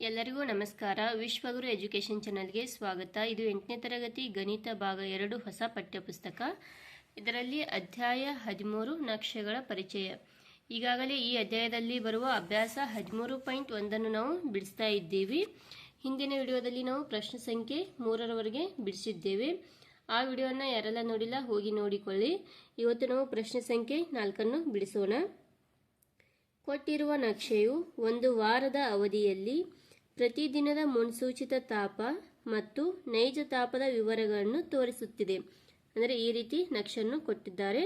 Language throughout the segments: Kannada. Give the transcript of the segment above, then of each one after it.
ಎಲ್ಲರಿಗೂ ನಮಸ್ಕಾರ. ವಿಶ್ವಗುರು ಎಜುಕೇಷನ್ ಚಾನಲ್ಗೆ ಸ್ವಾಗತ. ಇದು ಎಂಟನೇ ತರಗತಿ ಗಣಿತ ಭಾಗ ಎರಡು ಹೊಸ ಪಠ್ಯಪುಸ್ತಕ. ಇದರಲ್ಲಿ ಅಧ್ಯಾಯ ಹದಿಮೂರು ನಕ್ಷೆಗಳ ಪರಿಚಯ. ಈಗಾಗಲೇ ಈ ಅಧ್ಯಾಯದಲ್ಲಿ ಬರುವ ಅಭ್ಯಾಸ ಹದಿಮೂರು ಪಾಯಿಂಟ್ ಒಂದನ್ನು ನಾವು ಬಿಡಿಸ್ತಾ ಇದ್ದೀವಿ. ಹಿಂದಿನ ವಿಡಿಯೋದಲ್ಲಿ ನಾವು ಪ್ರಶ್ನೆ ಸಂಖ್ಯೆ ಮೂರರವರೆಗೆ ಬಿಡಿಸಿದ್ದೇವೆ. ಆ ವಿಡಿಯೋನ ಯಾರೆಲ್ಲ ನೋಡಿಲ್ಲ, ಹೋಗಿ ನೋಡಿಕೊಳ್ಳಿ. ಇವತ್ತು ನಾವು ಪ್ರಶ್ನೆ ಸಂಖ್ಯೆ ನಾಲ್ಕನ್ನು ಬಿಡಿಸೋಣ. ಕೊಟ್ಟಿರುವ ನಕ್ಷೆಯು ಒಂದು ವಾರದ ಅವಧಿಯಲ್ಲಿ ಪ್ರತಿದಿನದ ಮುನ್ಸೂಚಿತ ತಾಪ ಮತ್ತು ನೈಜ ತಾಪದ ವಿವರಗಳನ್ನು ತೋರಿಸುತ್ತಿದೆ. ಅಂದರೆ ಈ ರೀತಿ ನಕ್ಷೆಯನ್ನು ಕೊಟ್ಟಿದ್ದಾರೆ.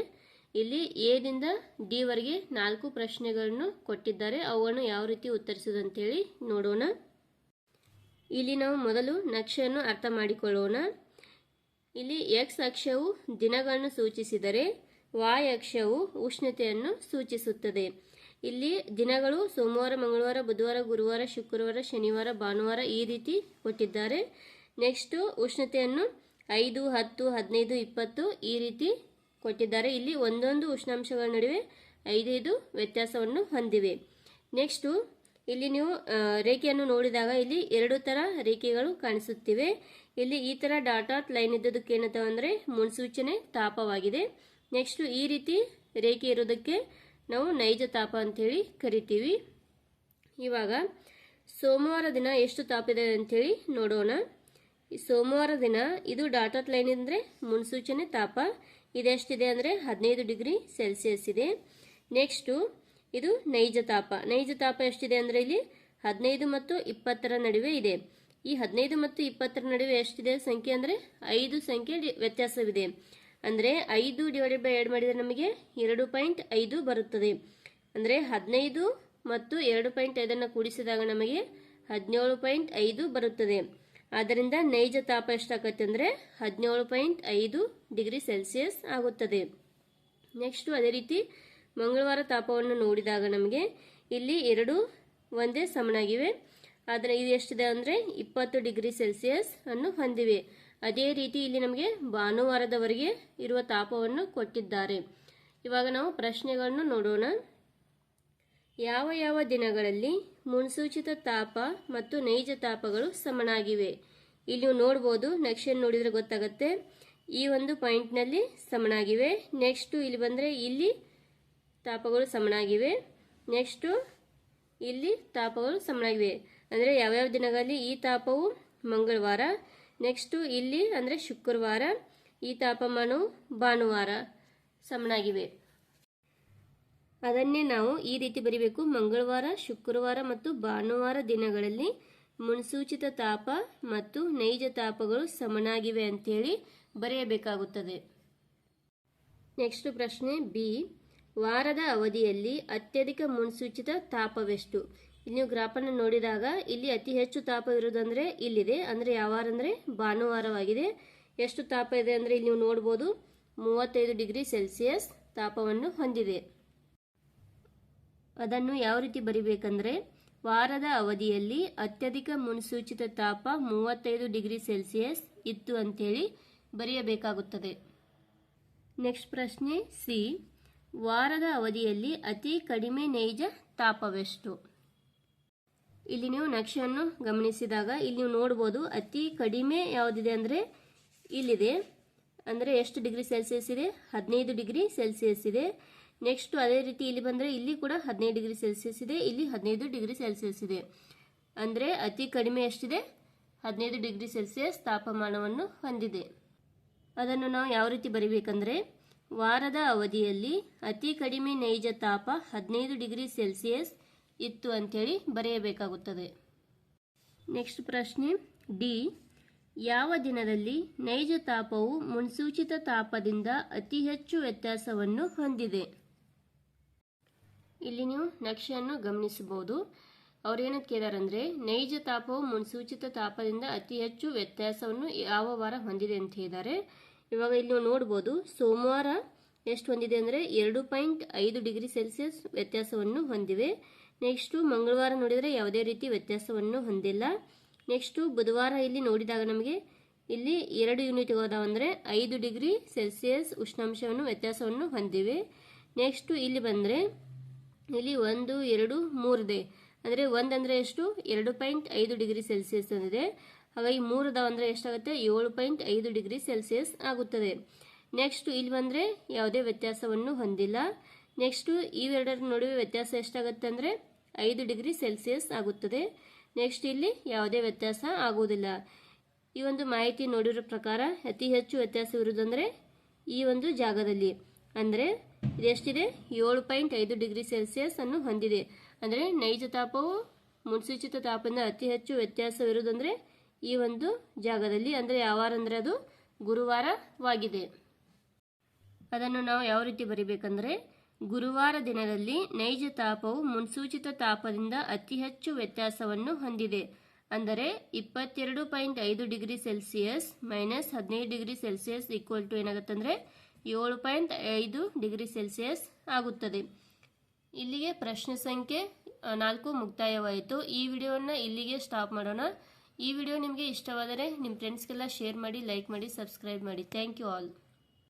ಇಲ್ಲಿ ಎದಿಂದ ಡಿ ವರೆಗೆ ನಾಲ್ಕು ಪ್ರಶ್ನೆಗಳನ್ನು ಕೊಟ್ಟಿದ್ದಾರೆ. ಅವುಗಳನ್ನು ಯಾವ ರೀತಿ ಉತ್ತರಿಸುವುದಂತೇಳಿ ನೋಡೋಣ. ಇಲ್ಲಿ ನಾವು ಮೊದಲು ನಕ್ಷೆಯನ್ನು ಅರ್ಥ ಮಾಡಿಕೊಳ್ಳೋಣ. ಇಲ್ಲಿ ಎಕ್ಸ್ ಅಕ್ಷವು ದಿನಗಳನ್ನು ಸೂಚಿಸಿದರೆ ವಾಯ್ ಅಕ್ಷವು ಉಷ್ಣತೆಯನ್ನು ಸೂಚಿಸುತ್ತದೆ. ಇಲ್ಲಿ ದಿನಗಳು ಸೋಮವಾರ, ಮಂಗಳವಾರ, ಬುಧವಾರ, ಗುರುವಾರ, ಶುಕ್ರವಾರ, ಶನಿವಾರ, ಭಾನುವಾರ ಈ ರೀತಿ ಕೊಟ್ಟಿದ್ದಾರೆ. ನೆಕ್ಸ್ಟು ಉಷ್ಣತೆಯನ್ನು ಐದು, ಹತ್ತು, ಹದಿನೈದು, ಇಪ್ಪತ್ತು ಈ ರೀತಿ ಕೊಟ್ಟಿದ್ದಾರೆ. ಇಲ್ಲಿ ಒಂದೊಂದು ಉಷ್ಣಾಂಶಗಳ ನಡುವೆ ಐದೈದು ವ್ಯತ್ಯಾಸವನ್ನು ಹೊಂದಿವೆ. ನೆಕ್ಸ್ಟು ಇಲ್ಲಿ ನೀವು ರೇಖೆಯನ್ನು ನೋಡಿದಾಗ ಇಲ್ಲಿ ಎರಡು ಥರ ರೇಖೆಗಳು ಕಾಣಿಸುತ್ತಿವೆ. ಇಲ್ಲಿ ಈ ಥರ ಡಾಟಾಟ್ ಲೈನ್ ಇದ್ದದಕ್ಕೆ ಏನಂತ ಅಂದರೆ ಮುನ್ಸೂಚನೆ ತಾಪವಾಗಿದೆ. ನೆಕ್ಸ್ಟು ಈ ರೀತಿ ರೇಖೆ ಇರೋದಕ್ಕೆ ನಾವು ನೈಜ ತಾಪ ಅಂಥೇಳಿ ಕರಿತೀವಿ. ಇವಾಗ ಸೋಮವಾರ ದಿನ ಎಷ್ಟು ತಾಪ ಇದೆ ಅಂತೇಳಿ ನೋಡೋಣ. ಸೋಮವಾರ ದಿನ ಇದು ಡಾಟಾ ಲೈನ್ ಅಂದರೆ ಮುನ್ಸೂಚನೆ ತಾಪ. ಇದೆಷ್ಟಿದೆ ಅಂದರೆ ಹದಿನೈದು ಡಿಗ್ರಿ ಸೆಲ್ಸಿಯಸ್ ಇದೆ. ನೆಕ್ಸ್ಟು ಇದು ನೈಜ ತಾಪ. ನೈಜ ತಾಪ ಎಷ್ಟಿದೆ ಅಂದರೆ ಇಲ್ಲಿ ಹದಿನೈದು ಮತ್ತು ಇಪ್ಪತ್ತರ ನಡುವೆ ಇದೆ. ಈ ಹದಿನೈದು ಮತ್ತು ಇಪ್ಪತ್ತರ ನಡುವೆ ಎಷ್ಟಿದೆ? ಸಂಖ್ಯೆ ಅಂದರೆ ಐದು ಸಂಖ್ಯೆ ವ್ಯತ್ಯಾಸವಿದೆ. ಅಂದರೆ ಐದು ಡಿವೈಡೆಡ್ ಬೈ ಎರಡು ಮಾಡಿದರೆ ನಮಗೆ ಎರಡು ಪಾಯಿಂಟ್ ಐದು ಬರುತ್ತದೆ. ಅಂದರೆ ಹದಿನೈದು ಮತ್ತು ಎರಡು ಪಾಯಿಂಟ್ ಐದನ್ನು ಕೂಡಿಸಿದಾಗ ನಮಗೆ ಹದಿನೇಳು ಪಾಯಿಂಟ್ ಐದು ಬರುತ್ತದೆ. ಆದ್ದರಿಂದ ನೈಜ ತಾಪ ಎಷ್ಟಾಗತ್ತೆ ಅಂದರೆ ಹದಿನೇಳು ಪಾಯಿಂಟ್ ಐದು ಡಿಗ್ರಿ ಸೆಲ್ಸಿಯಸ್ ಆಗುತ್ತದೆ. ನೆಕ್ಸ್ಟು ಅದೇ ರೀತಿ ಮಂಗಳವಾರ ತಾಪವನ್ನು ನೋಡಿದಾಗ ನಮಗೆ ಇಲ್ಲಿ ಎರಡು ಒಂದೇ ಸಮನಾಗಿವೆ. ಆದರೆ ಇದು ಎಷ್ಟಿದೆ ಅಂದರೆ ಇಪ್ಪತ್ತು ಡಿಗ್ರಿ ಸೆಲ್ಸಿಯಸ್ ಅನ್ನು ಹೊಂದಿವೆ. ಅದೇ ರೀತಿ ಇಲ್ಲಿ ನಮಗೆ ಭಾನುವಾರದವರೆಗೆ ಇರುವ ತಾಪವನ್ನು ಕೊಟ್ಟಿದ್ದಾರೆ. ಇವಾಗ ನಾವು ಪ್ರಶ್ನೆಗಳನ್ನು ನೋಡೋಣ. ಯಾವ ಯಾವ ದಿನಗಳಲ್ಲಿ ಮುನ್ಸೂಚಿತ ತಾಪ ಮತ್ತು ನೈಜ ತಾಪಗಳು ಸಮನಾಗಿವೆ? ಇಲ್ಲಿ ನೋಡ್ಬೋದು ನಕ್ಷೆಯನ್ನು ನೋಡಿದರೆ ಗೊತ್ತಾಗುತ್ತೆ. ಈ ಒಂದು ಪಾಯಿಂಟ್ನಲ್ಲಿ ಸಮನಾಗಿವೆ. ನೆಕ್ಸ್ಟು ಇಲ್ಲಿ ಬಂದರೆ ಇಲ್ಲಿ ತಾಪಗಳು ಸಮನಾಗಿವೆ. ನೆಕ್ಸ್ಟು ಇಲ್ಲಿ ತಾಪಗಳು ಸಮನಾಗಿವೆ. ಅಂದರೆ ಯಾವ್ಯಾವ ದಿನಗಳಲ್ಲಿ ಈ ತಾಪವು ಮಂಗಳವಾರ ನೆಕ್ಸ್ಟು ಇಲ್ಲಿ ಅಂದರೆ ಶುಕ್ರವಾರ, ಈ ತಾಪಮಾನವು ಭಾನುವಾರ ಸಮನಾಗಿವೆ. ಅದನ್ನೇ ನಾವು ಈ ರೀತಿ ಬರಿಬೇಕು. ಮಂಗಳವಾರ, ಶುಕ್ರವಾರ ಮತ್ತು ಭಾನುವಾರ ದಿನಗಳಲ್ಲಿ ಮುನ್ಸೂಚಿತ ತಾಪ ಮತ್ತು ನೈಜ ತಾಪಗಳು ಸಮನಾಗಿವೆ ಅಂತೇಳಿ ಬರೆಯಬೇಕಾಗುತ್ತದೆ. ನೆಕ್ಸ್ಟ್ ಪ್ರಶ್ನೆ ಬಿ. ವಾರದ ಅವಧಿಯಲ್ಲಿ ಅತ್ಯಧಿಕ ಮುನ್ಸೂಚಿತ ತಾಪವೆಷ್ಟು? ನೀವು ಗ್ರಾಫನ್ನು ನೋಡಿದಾಗ ಇಲ್ಲಿ ಅತಿ ಹೆಚ್ಚು ತಾಪ ಇರುವುದಂದ್ರೆ ಇಲ್ಲಿದೆ. ಅಂದರೆ ಯಾವಾರ ಅಂದ್ರೆ ಭಾನುವಾರವಾಗಿದೆ. ಎಷ್ಟು ತಾಪ ಇದೆ ಅಂದರೆ ಇಲ್ಲಿ ನೀವು ನೋಡ್ಬೋದು ಮೂವತ್ತೈದು ಡಿಗ್ರಿ ಸೆಲ್ಸಿಯಸ್ ತಾಪವನ್ನು ಹೊಂದಿದೆ. ಅದನ್ನು ಯಾವ ರೀತಿ ಬರಿಬೇಕಂದ್ರೆ ವಾರದ ಅವಧಿಯಲ್ಲಿ ಅತ್ಯಧಿಕ ಮುನ್ಸೂಚಿತ ತಾಪ ಮೂವತ್ತೈದು ಡಿಗ್ರಿ ಸೆಲ್ಸಿಯಸ್ ಇತ್ತು ಅಂತೇಳಿ ಬರೆಯಬೇಕಾಗುತ್ತದೆ. ನೆಕ್ಸ್ಟ್ ಪ್ರಶ್ನೆ ಸಿ. ವಾರದ ಅವಧಿಯಲ್ಲಿ ಅತಿ ಕಡಿಮೆ ನೈಜ ತಾಪವೆಷ್ಟು? ಇಲ್ಲಿ ನೀವು ನಕ್ಷೆಯನ್ನು ಗಮನಿಸಿದಾಗ ಇಲ್ಲಿ ನೀವು ನೋಡ್ಬೋದು ಅತಿ ಕಡಿಮೆ ಯಾವುದಿದೆ ಅಂದರೆ ಇಲ್ಲಿದೆ. ಅಂದರೆ ಎಷ್ಟು ಡಿಗ್ರಿ ಸೆಲ್ಸಿಯಸ್ ಇದೆ? ಹದಿನೈದು ಡಿಗ್ರಿ ಸೆಲ್ಸಿಯಸ್ ಇದೆ. ನೆಕ್ಸ್ಟ್ ಅದೇ ರೀತಿ ಇಲ್ಲಿ ಬಂದರೆ ಇಲ್ಲಿ ಕೂಡ ಹದಿನೈದು ಡಿಗ್ರಿ ಸೆಲ್ಸಿಯಸ್ ಇದೆ. ಇಲ್ಲಿ ಹದಿನೈದು ಡಿಗ್ರಿ ಸೆಲ್ಸಿಯಸ್ ಇದೆ. ಅಂದರೆ ಅತಿ ಕಡಿಮೆ ಎಷ್ಟಿದೆ? ಹದಿನೈದು ಡಿಗ್ರಿ ಸೆಲ್ಸಿಯಸ್ ತಾಪಮಾನವನ್ನು ಹೊಂದಿದೆ. ಅದನ್ನು ನಾವು ಯಾವ ರೀತಿ ಬರೀಬೇಕಂದ್ರೆ ವಾರದ ಅವಧಿಯಲ್ಲಿ ಅತಿ ಕಡಿಮೆ ನೈಜ ತಾಪ ಹದಿನೈದು ಡಿಗ್ರಿ ಸೆಲ್ಸಿಯಸ್ ಇತ್ತು ಅಂಥೇಳಿ ಬರೆಯಬೇಕಾಗುತ್ತದೆ. ನೆಕ್ಸ್ಟ್ ಪ್ರಶ್ನೆ. ಡಿ ಯಾವ ದಿನದಲ್ಲಿ ನೈಜ ತಾಪವು ಮುನ್ಸೂಚಿತ ತಾಪದಿಂದ ಅತಿ ಹೆಚ್ಚು ವ್ಯತ್ಯಾಸವನ್ನು ಹೊಂದಿದೆ? ಇಲ್ಲಿ ನೀವು ನಕ್ಷೆಯನ್ನು ಗಮನಿಸಬಹುದು. ಅವ್ರು ಏನಕ್ಕೆ ಕೇಳಿದಾರಂದ್ರೆ, ನೈಜ ತಾಪವು ಮುನ್ಸೂಚಿತ ತಾಪದಿಂದ ಅತಿ ಹೆಚ್ಚು ವ್ಯತ್ಯಾಸವನ್ನು ಯಾವ ವಾರ ಹೊಂದಿದೆ ಅಂತ ಹೇಳಿದ್ದಾರೆ ಇವಾಗ ಇಲ್ಲಿ ನೀವು ನೋಡ್ಬೋದು, ಸೋಮವಾರ ಎಷ್ಟು ಹೊಂದಿದೆ ಅಂದರೆ ಎರಡು ಪಾಯಿಂಟ್ ಐದು ಡಿಗ್ರಿ ಸೆಲ್ಸಿಯಸ್ ವ್ಯತ್ಯಾಸವನ್ನು ಹೊಂದಿವೆ. ನೆಕ್ಸ್ಟು ಮಂಗಳವಾರ ನೋಡಿದರೆ ಯಾವುದೇ ರೀತಿ ವ್ಯತ್ಯಾಸವನ್ನು ಹೊಂದಿಲ್ಲ. ನೆಕ್ಸ್ಟು ಬುಧವಾರ ಇಲ್ಲಿ ನೋಡಿದಾಗ ನಮಗೆ ಇಲ್ಲಿ ಎರಡು ಯೂನಿಟ್ ಅಂದರೆ ಐದು ಡಿಗ್ರಿ ಸೆಲ್ಸಿಯಸ್ ಉಷ್ಣಾಂಶವನ್ನು, ವ್ಯತ್ಯಾಸವನ್ನು ಹೊಂದಿವೆ. ನೆಕ್ಸ್ಟು ಇಲ್ಲಿ ಬಂದರೆ ಇಲ್ಲಿ ಒಂದು, ಎರಡು, ಮೂರಿದೆ. ಅಂದರೆ ಒಂದು ಅಂದರೆ ಎಷ್ಟು? ಎರಡು ಪಾಯಿಂಟ್ ಐದು ಡಿಗ್ರಿ ಸೆಲ್ಸಿಯಸ್ ಅಂದಿದೆ. ಹಾಗಾಗಿ ಮೂರು ಅದಾವ ಅಂದರೆ ಎಷ್ಟಾಗುತ್ತೆ? ಏಳು ಪಾಯಿಂಟ್ ಐದು ಡಿಗ್ರಿ ಸೆಲ್ಸಿಯಸ್ ಆಗುತ್ತದೆ. ನೆಕ್ಸ್ಟ್ ಇಲ್ಲಿ ಬಂದರೆ ಯಾವುದೇ ವ್ಯತ್ಯಾಸವನ್ನು ಹೊಂದಿಲ್ಲ. ನೆಕ್ಸ್ಟು ಇವೆರಡರ ನಡುವೆ ವ್ಯತ್ಯಾಸ ಎಷ್ಟಾಗುತ್ತೆ ಅಂದರೆ ಐದು ಡಿಗ್ರಿ ಸೆಲ್ಸಿಯಸ್ ಆಗುತ್ತದೆ. ನೆಕ್ಸ್ಟ್ ಇಲ್ಲಿ ಯಾವುದೇ ವ್ಯತ್ಯಾಸ ಆಗುವುದಿಲ್ಲ. ಈ ಒಂದು ಮಾಹಿತಿ ನೋಡಿರೋ ಪ್ರಕಾರ ಅತಿ ಹೆಚ್ಚು ವ್ಯತ್ಯಾಸವಿರುವುದಂದರೆ ಈ ಒಂದು ಜಾಗದಲ್ಲಿ. ಅಂದರೆ ಇದೆಷ್ಟಿದೆ ಏಳು ಪಾಯಿಂಟ್ ಐದು ಡಿಗ್ರಿ ಸೆಲ್ಸಿಯಸ್ ಅನ್ನು ಹೊಂದಿದೆ. ಅಂದರೆ ನೈಜ ತಾಪವು ಮುನ್ಸೂಚಿತ ತಾಪದಿಂದ ಅತಿ ಹೆಚ್ಚು ವ್ಯತ್ಯಾಸವಿರುವುದಂದರೆ ಈ ಒಂದು ಜಾಗದಲ್ಲಿ. ಅಂದರೆ ಯಾವಾರ ಅಂದರೆ ಅದು ಗುರುವಾರವಾಗಿದೆ. ಅದನ್ನು ನಾವು ಯಾವ ರೀತಿ ಬರಿಬೇಕಂದ್ರೆ ಗುರುವಾರ ದಿನದಲ್ಲಿ ನೈಜ ತಾಪವು ಮುನ್ಸೂಚಿತ ತಾಪದಿಂದ ಅತಿ ಹೆಚ್ಚು ವ್ಯತ್ಯಾಸವನ್ನು ಹೊಂದಿದೆ. ಅಂದರೆ ಇಪ್ಪತ್ತೆರಡು ಪಾಯಿಂಟ್ ಐದು ಡಿಗ್ರಿ ಸೆಲ್ಸಿಯಸ್ ಮೈನಸ್ ಹದಿನೈದು ಡಿಗ್ರಿ ಸೆಲ್ಸಿಯಸ್ ಈಕ್ವಲ್ ಟು ಏನಾಗುತ್ತಂದರೆ ಏಳು ಪಾಯಿಂಟ್ ಐದು ಡಿಗ್ರಿ ಸೆಲ್ಸಿಯಸ್ ಆಗುತ್ತದೆ. ಇಲ್ಲಿಗೆ ಪ್ರಶ್ನೆ ಸಂಖ್ಯೆ ನಾಲ್ಕು ಮುಕ್ತಾಯವಾಯಿತು. ಈ ವಿಡಿಯೋವನ್ನು ಇಲ್ಲಿಗೆ ಸ್ಟಾಪ್ ಮಾಡೋಣ. ಈ ವಿಡಿಯೋ ನಿಮಗೆ ಇಷ್ಟವಾದರೆ ನಿಮ್ಮ ಫ್ರೆಂಡ್ಸ್ಗೆಲ್ಲ ಶೇರ್ ಮಾಡಿ ಲೈಕ್ ಮಾಡಿ ಸಬ್ಸ್ಕ್ರೈಬ್ ಮಾಡಿ. Thank you all